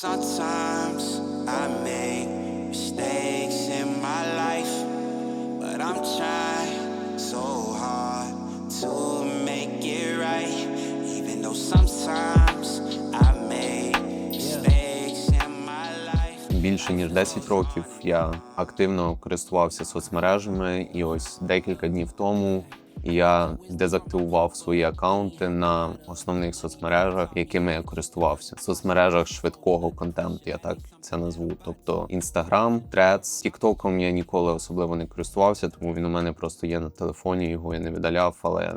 Sometimes I make mistakes in my life, but I'm trying so hard to make it right. Even though sometimes I make mistakes in my life. Більше ніж 10 років я активно користувався соцмережами, і ось декілька днів тому я дезактивував свої акаунти на основних соцмережах, якими я користувався. в Соцмережах швидкого контенту, я так це назву. Тобто Instagram, Threads, Тіктоком я ніколи особливо не користувався, тому він у мене просто є на телефоні. Його я не видаляв, але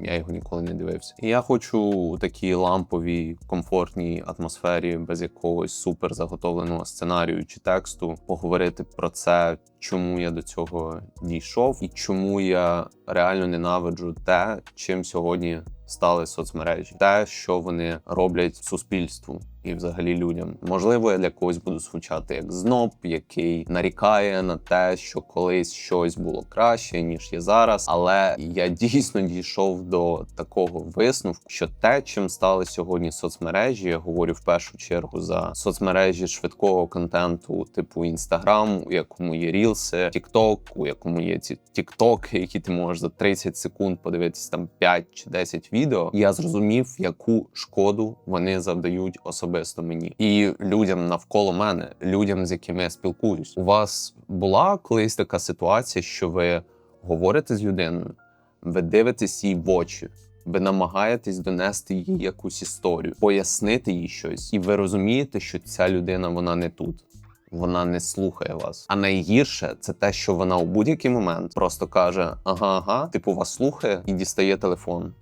я його ніколи не дивився. Я хочу у такій ламповій, комфортній атмосфері, без якогось супер заготовленого сценарію чи тексту, поговорити про це, чому я до цього дійшов, і чому я реально ненавиджу те, чим сьогодні стали соцмережі, те, що вони роблять суспільству. І взагалі людям можливо, я для когось буду звучати як зноб, який нарікає на те, що колись щось було краще ніж є зараз. Але я дійсно дійшов до такого висновку, що те, чим стали сьогодні соцмережі, я говорю в першу чергу за соцмережі швидкого контенту, типу Інстаграм, у якому є рілси, Тікток, у якому є ці тіктоки, які ти можеш за 30 секунд подивитися там 5 чи 10 відео. Я зрозумів, яку шкоду вони завдають особисто мені і людям навколо мене, людям, з якими я спілкуюсь. У вас була колись така ситуація, що ви говорите з людиною, ви дивитесь їй в очі. Ви намагаєтесь донести їй якусь історію, пояснити їй щось, і ви розумієте, що ця людина вона не тут, вона не слухає вас. А найгірше це те, що вона у будь-який момент просто каже: ага, ага, типу вас слухає і дістає телефон.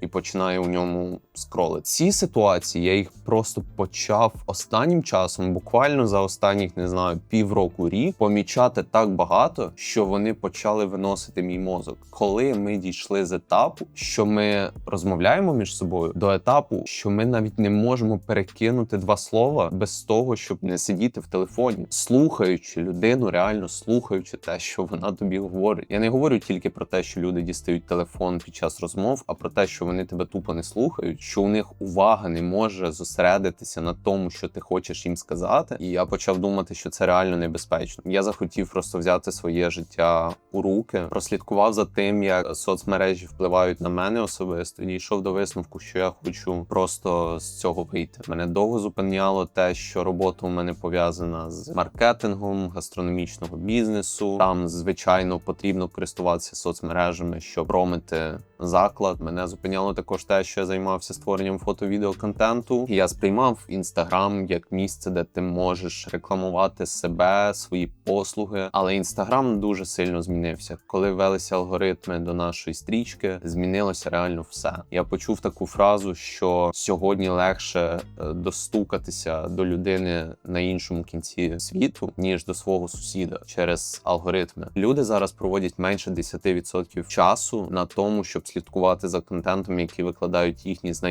І починає у ньому скролити. Ці ситуації я їх просто почав останнім часом, буквально за останніх не знаю півроку рік, помічати так багато, що вони почали виносити мій мозок. Коли ми дійшли з етапу, що ми розмовляємо між собою, до етапу, що ми навіть не можемо перекинути два слова без того, щоб не сидіти в телефоні, слухаючи людину, реально слухаючи те, що вона тобі говорить. Я не говорю тільки про те, що люди дістають телефон під час розмов, а про те, що вони тебе тупо не слухають, що у них увага не може зосередитися на тому, що ти хочеш їм сказати. І я почав думати, що це реально небезпечно. Я захотів просто взяти своє життя у руки, прослідкував за тим, як соцмережі впливають на мене особисто. І дійшов до висновку, що я хочу просто з цього вийти. Мене довго зупиняло те, що робота у мене пов'язана з маркетингом гастрономічного бізнесу. Там, звичайно, потрібно користуватися соцмережами, щоб промити заклад. Мене зупиняло також те, що я займався створенням фото-відео-контенту. Я сприймав інстаграм як місце, де ти можеш рекламувати себе, свої послуги. Але інстаграм дуже сильно змінився. Коли ввелися алгоритми до нашої стрічки, змінилося реально все. Я почув таку фразу, що сьогодні легше е, достукатися до людини на іншому кінці світу, ніж до свого сусіда через алгоритми. Люди зараз проводять менше 10% часу на тому, щоб слідкувати за контентом, який викладають їхні знайомі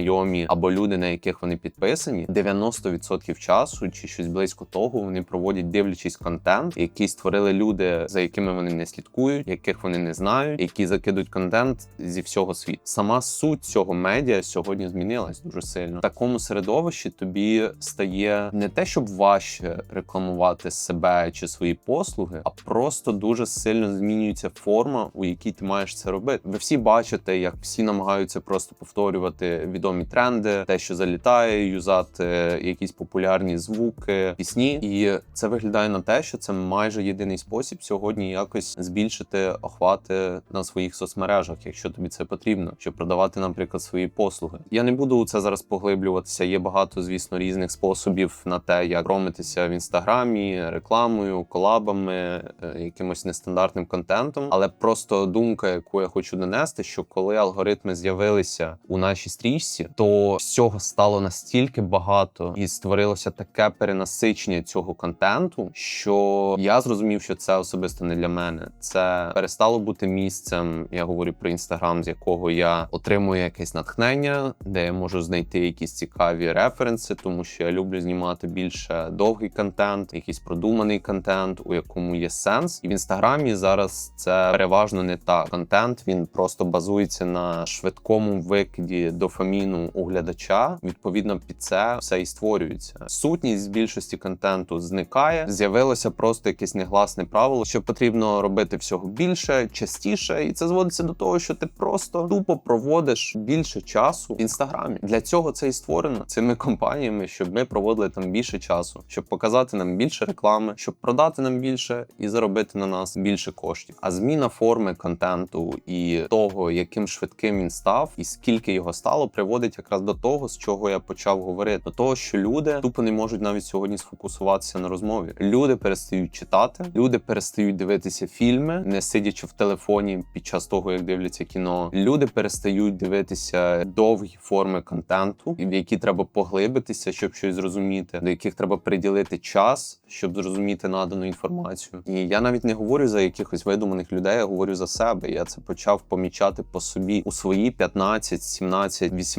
або люди, на яких вони підписані. 90% часу чи щось близько того вони проводять дивлячись контент, який створили люди, за якими вони не слідкують, яких вони не знають, які закидуть контент зі всього світу. Сама суть цього медіа сьогодні змінилась дуже сильно. В такому середовищі тобі стає не те, щоб важче рекламувати себе чи свої послуги, а просто дуже сильно змінюється форма, у якій ти маєш це робити. Ви всі бачите, як всі намагаються просто повторювати відомі тренди, те, що залітає, юзати якісь популярні звуки, пісні, і це виглядає на те, що це майже єдиний спосіб сьогодні якось збільшити охвати на своїх соцмережах, якщо тобі це потрібно, щоб продавати, наприклад, свої послуги. Я не буду у це зараз поглиблюватися. Є багато, звісно, різних способів на те, як ромитися в інстаграмі, рекламою, колабами, е, якимось нестандартним контентом. Але просто думка, яку я хочу донести, що коли алгоритми з'явилися у нашій стрічці, то всього стало настільки багато і створилося таке перенасичення цього контенту, що я зрозумів, що це особисто не для мене. Це перестало бути місцем. Я говорю про інстаграм, з якого я отримую якесь натхнення, де я можу знайти якісь цікаві референси, тому що я люблю знімати більше довгий контент, якийсь продуманий контент, у якому є сенс. І в інстаграмі зараз це переважно не так. Контент він просто базується на швидкому викиді дофаміну зміну у глядача. Відповідно, під це все і створюється. Сутність більшості контенту зникає. З'явилося просто якесь негласне правило, що потрібно робити всього більше, частіше, і це зводиться до того, що ти просто тупо проводиш більше часу в інстаграмі. Для цього це і створено цими компаніями, щоб ми проводили там більше часу, щоб показати нам більше реклами, щоб продати нам більше і заробити на нас більше коштів. А зміна форми контенту і того, яким швидким він став, і скільки його стало, приводить якраз до того, з чого я почав говорити, до того, що люди тупо не можуть навіть сьогодні сфокусуватися на розмові. Люди перестають читати, люди перестають дивитися фільми, не сидячи в телефоні під час того, як дивляться кіно. Люди перестають дивитися довгі форми контенту, в які треба поглибитися, щоб щось зрозуміти, до яких треба приділити час, щоб зрозуміти надану інформацію. І я навіть не говорю за якихось видуманих людей, я говорю за себе. Я це почав помічати по собі у свої 15, 17, 18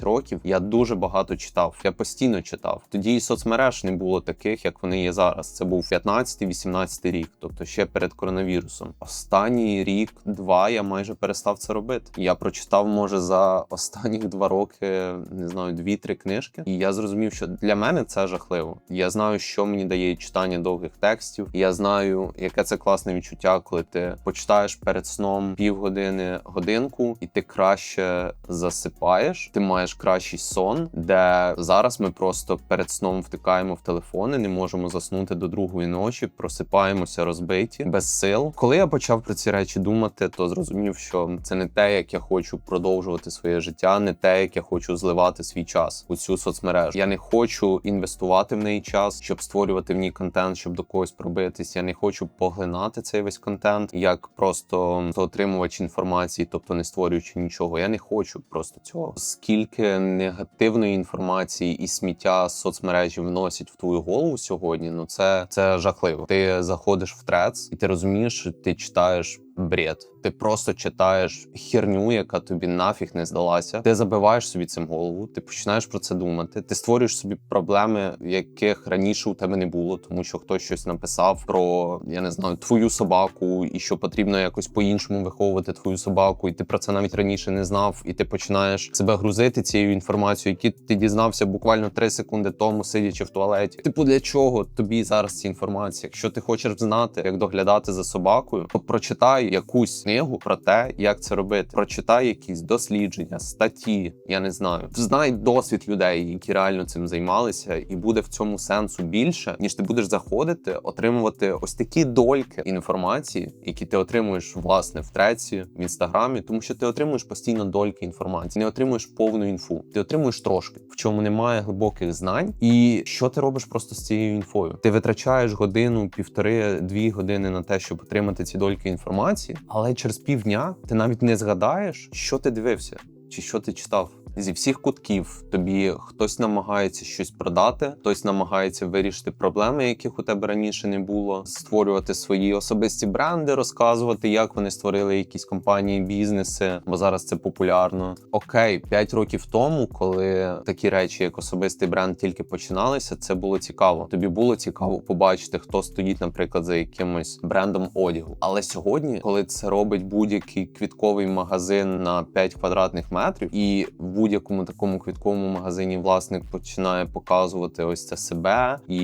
років. Я дуже багато читав. Я постійно читав. Тоді і соцмереж не було таких, як вони є зараз. Це був 15-18 рік, тобто ще перед коронавірусом. Останній рік-два я майже перестав це робити. Я прочитав, може, за останні два роки не знаю, дві-три книжки, і я зрозумів, що для мене це жахливо. Я знаю, що мені дає читання довгих текстів. Я знаю, яке це класне відчуття, коли ти почитаєш перед сном півгодини, годинку, і ти краще засипаєш. Ти маєш кращий сон, де зараз ми просто перед сном втикаємо в телефони, не можемо заснути до другої ночі, просипаємося розбиті без сил. Коли я почав про ці речі думати, то зрозумів, що це не те, як я хочу продовжувати своє життя, не те, як я хочу зливати свій час у цю соцмережу. Я не хочу інвестувати в неї час, щоб створювати в ній контент, щоб до когось пробитись. Я не хочу поглинати цей весь контент як просто отримувач інформації, тобто не створюючи нічого. Я не хочу просто цього. Скільки негативної інформації і сміття соцмережі вносять в твою голову сьогодні, ну це, це жахливо. Ти заходиш в трец, і ти розумієш, що ти читаєш. Бред, ти просто читаєш херню, яка тобі нафіг не здалася. Ти забиваєш собі цим голову, ти починаєш про це думати. Ти створюєш собі проблеми, яких раніше у тебе не було, тому що хтось щось написав про я не знаю твою собаку, і що потрібно якось по-іншому виховувати твою собаку, і ти про це навіть раніше не знав. І ти починаєш себе грузити цією інформацією, яку ти дізнався буквально 3 секунди тому, сидячи в туалеті. Типу, для чого тобі зараз ця інформація? Якщо ти хочеш знати, як доглядати за собакою, то якусь книгу про те, як це робити. Прочитай якісь дослідження, статті. Я не знаю. Знай досвід людей, які реально цим займалися, і буде в цьому сенсу більше, ніж ти будеш заходити, отримувати ось такі дольки інформації, які ти отримуєш власне в треці, в інстаграмі, тому що ти отримуєш постійно дольки інформації, не отримуєш повну інфу. Ти отримуєш трошки, в чому немає глибоких знань. І що ти робиш просто з цією інфою? Ти витрачаєш годину, півтори, дві години на те, щоб отримати ці дольки інформації, але через півдня ти навіть не згадаєш, що ти дивився чи що ти читав. Зі всіх кутків тобі хтось намагається щось продати, хтось намагається вирішити проблеми, яких у тебе раніше не було, створювати свої особисті бренди, розказувати, як вони створили якісь компанії, бізнеси, бо зараз це популярно. Окей, 5 років тому, коли такі речі, як особистий бренд, тільки починалися, це було цікаво. Тобі було цікаво побачити, хто стоїть, наприклад, за якимось брендом одягу. Але сьогодні, коли це робить будь-який квітковий магазин на 5 квадратних метрів, і в будь-якому такому квітковому магазині власник починає показувати ось це себе і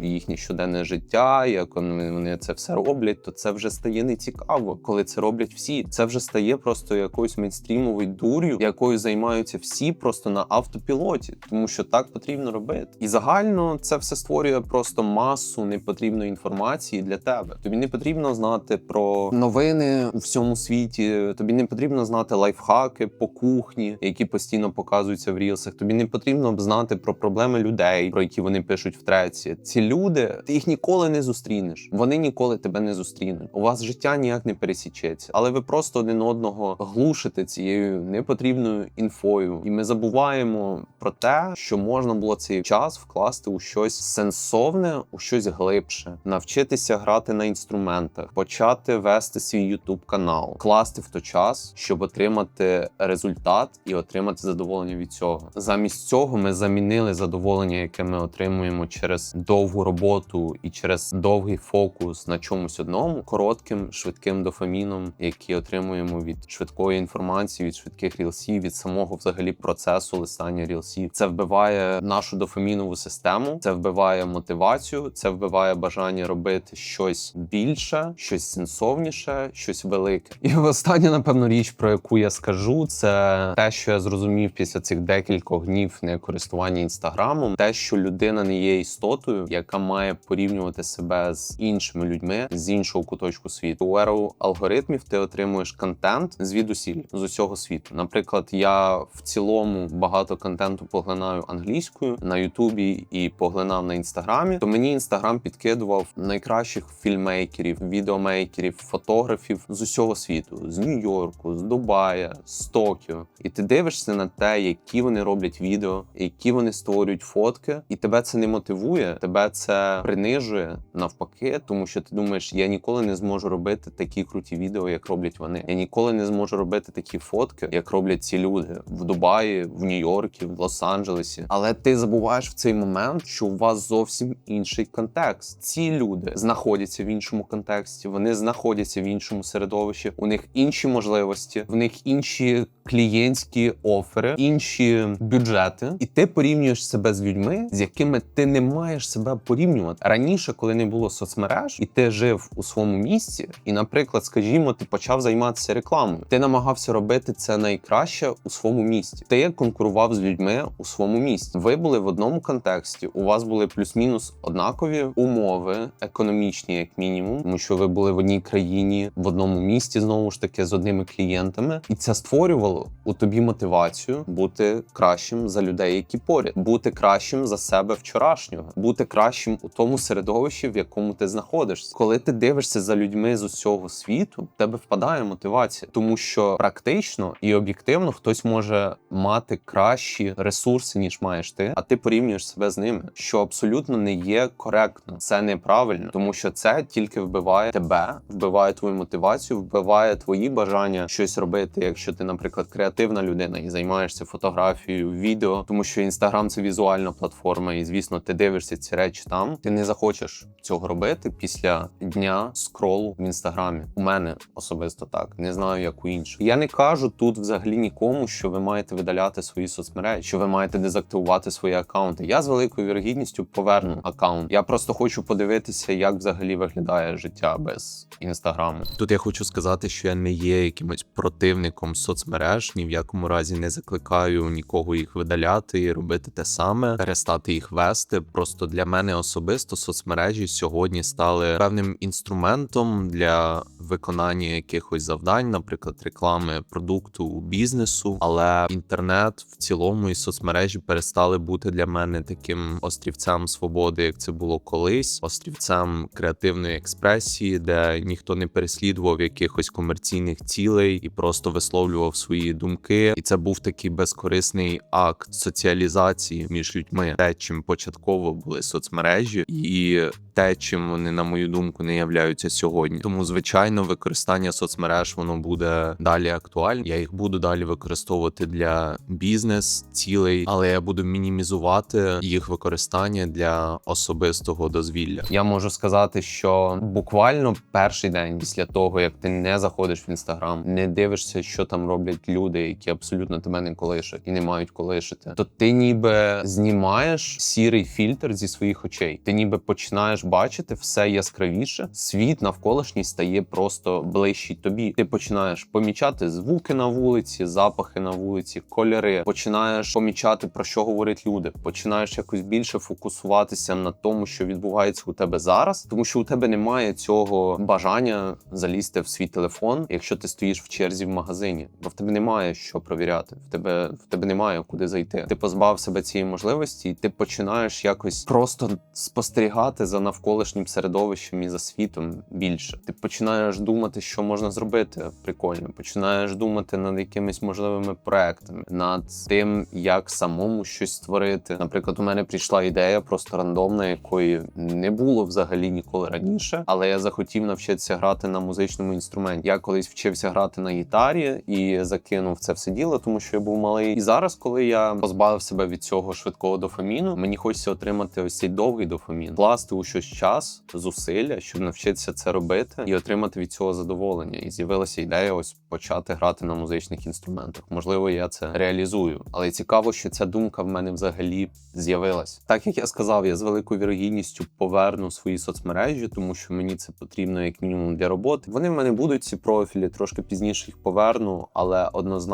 їхнє щоденне життя, як вони це все роблять, то це вже стає нецікаво, коли це роблять всі. Це вже стає просто якоюсь мейнстрімовою дур'ю, якою займаються всі просто на автопілоті, тому що так потрібно робити. І загально це все створює просто масу непотрібної інформації для тебе. Тобі не потрібно знати про новини у всьому світі. Тобі не потрібно знати лайфхаки по кухні, які постійно показуються в рілсах. Тобі не потрібно б знати про проблеми людей, про які вони пишуть в треці. Ці люди ти їх ніколи не зустрінеш. Вони ніколи тебе не зустрінуть. У вас життя ніяк не пересічеться, але ви просто один одного глушите цією непотрібною інфою, і ми забуваємо про те, що можна було цей час вкласти у щось сенсовне, у щось глибше, навчитися грати на інструментах, почати вести свій ютуб канал, класти в той час, щоб отримати результат результат і отримати задоволення від цього. Замість цього ми замінили задоволення, яке ми отримуємо через довгу роботу і через довгий фокус на чомусь одному, коротким, швидким дофаміном, який отримуємо від швидкої інформації, від швидких рілсів, від самого взагалі процесу листання рілсів. Це вбиває нашу дофамінову систему, це вбиває мотивацію, це вбиває бажання робити щось більше, щось сенсовніше, щось велике. І остання, напевно, річ, про яку я скажу, це те, що я зрозумів після цих декількох днів не користування інстаграмом, те, що людина не є істотою, яка має порівнювати себе з іншими людьми з іншого куточку світу. У еру алгоритмів ти отримуєш контент звідусіль з усього світу. Наприклад, я в цілому багато контенту поглинаю англійською на Ютубі і поглинав на інстаграмі. То мені інстаграм підкидував найкращих фільмейкерів, відеомейкерів, фотографів з усього світу, з Нью-Йорку, з Дубая, з Токіо. І ти дивишся на те, які вони роблять відео, які вони створюють фотки, і тебе це не мотивує, тебе це принижує навпаки, тому що ти думаєш, я ніколи не зможу робити такі круті відео, як роблять вони. Я ніколи не зможу робити такі фотки, як роблять ці люди в Дубаї, в Нью-Йоркі, в Лос-Анджелесі. Але ти забуваєш в цей момент, що у вас зовсім інший контекст. Ці люди знаходяться в іншому контексті, вони знаходяться в іншому середовищі. У них інші можливості, в них інші клієнтські офери, інші бюджети, і ти порівнюєш себе з людьми, з якими ти не маєш себе порівнювати раніше, коли не було соцмереж, і ти жив у своєму місці, і, наприклад, скажімо, ти почав займатися рекламою. Ти намагався робити це найкраще у своєму місті. Ти конкурував з людьми у своєму місті. Ви були в одному контексті. У вас були плюс-мінус однакові умови, економічні, як мінімум, тому що ви були в одній країні, в одному місті, знову ж таки, з одними клієнтами, і це створювало у тобі мотивацію бути кращим за людей, які поряд, бути кращим за себе вчорашнього, бути кращим у тому середовищі, в якому ти знаходишся. Коли ти дивишся за людьми з усього світу, в тебе впадає мотивація, тому що практично і об'єктивно хтось може мати кращі ресурси, ніж маєш ти, а ти порівнюєш себе з ними, що абсолютно не є коректно. Це неправильно, тому що це тільки вбиває тебе, вбиває твою мотивацію, вбиває твої бажання щось робити, якщо ти, наприклад, креативна людина і займаєшся фотографією, відео, тому що інстаграм це візуальна платформа, і звісно, ти дивишся ці речі там. Ти не захочеш цього робити після дня скролу в інстаграмі. У мене особисто так не знаю, як у інших. Я не кажу тут взагалі нікому, що ви маєте видаляти свої соцмережі, що ви маєте дезактивувати свої акаунти. Я з великою вірогідністю поверну акаунт. Я просто хочу подивитися, як взагалі виглядає життя без інстаграму. Тут я хочу сказати, що я не є якимось противником соцмереж, ні в якому разі не закликаю нікого їх видаляти і робити те саме, перестати їх вести. Просто для мене особисто соцмережі сьогодні стали певним інструментом для виконання якихось завдань, наприклад, реклами продукту бізнесу. Але інтернет в цілому і соцмережі перестали бути для мене таким острівцем свободи, як це було колись, острівцем креативної експресії, де ніхто не переслідував якихось комерційних цілей і просто висловлював свої думки. І це був такий безкорисний акт соціалізації між людьми, те, чим початково були соцмережі, і те, чим вони, на мою думку, не являються сьогодні. Тому, звичайно, використання соцмереж воно буде далі актуальне. Я їх буду далі використовувати для бізнес цілей, але я буду мінімізувати їх використання для особистого дозвілля. Я можу сказати, що буквально перший день після того, як ти не заходиш в інстаграм, не дивишся, що там роблять люди, які абсолютно тебе не колишать і не мають колишити, то ти ніби знімаєш сірий фільтр зі своїх очей. Ти ніби починаєш бачити все яскравіше. Світ навколишній стає просто ближчий тобі. Ти починаєш помічати звуки на вулиці, запахи на вулиці, кольори. Починаєш помічати про що говорять люди. Починаєш якось більше фокусуватися на тому, що відбувається у тебе зараз, тому що у тебе немає цього бажання залізти в свій телефон, якщо ти стоїш в черзі в магазині, бо в тебе немає що провіряти. В тебе в тебе немає куди зайти. Ти позбав себе цієї можливості, і ти починаєш якось просто спостерігати за навколишнім середовищем і за світом більше. Ти починаєш думати, що можна зробити прикольно. Починаєш думати над якимись можливими проектами, над тим, як самому щось створити. Наприклад, у мене прийшла ідея просто рандомна, якої не було взагалі ніколи раніше, але я захотів навчитися грати на музичному інструменті. Я колись вчився грати на гітарі і закинув це все діло, тому що я був малий. І зараз, коли я позбавив себе від цього швидкого дофаміну, мені хочеться отримати ось цей довгий дофамін, вкласти у щось час, зусилля, щоб навчитися це робити і отримати від цього задоволення. І з'явилася ідея ось почати грати на музичних інструментах. Можливо, я це реалізую, але цікаво, що ця думка в мене взагалі з'явилась. Так як я сказав, я з великою вірогідністю поверну свої соцмережі, тому що мені це потрібно як мінімум для роботи. Вони в мене будуть ці профілі, трошки пізніше їх поверну, але однозначно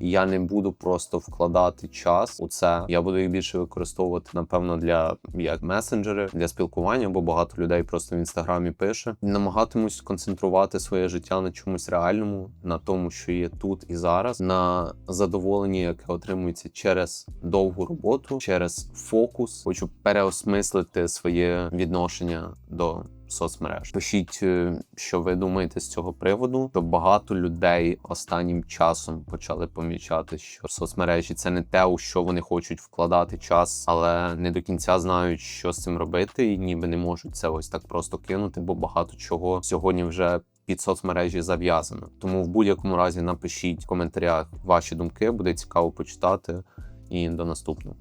я не буду просто вкладати час у це. Я буду їх більше використовувати, напевно, для як месенджери для спілкування, бо багато людей просто в інстаграмі пише. Намагатимусь концентрувати своє життя на чомусь реальному, на тому, що є тут і зараз, на задоволенні, яке отримується через довгу роботу, через фокус. Хочу переосмислити своє відношення до соцмереж. Пишіть, е, що ви думаєте з цього приводу. То багато людей останнім часом почали помічати, що соцмережі це не те, у що вони хочуть вкладати час, але не до кінця знають, що з цим робити, і ніби не можуть це ось так просто кинути, бо багато чого сьогодні вже. Під соцмережі зав'язано. Тому в будь-якому разі напишіть в коментарях ваші думки, буде цікаво почитати. І до наступного.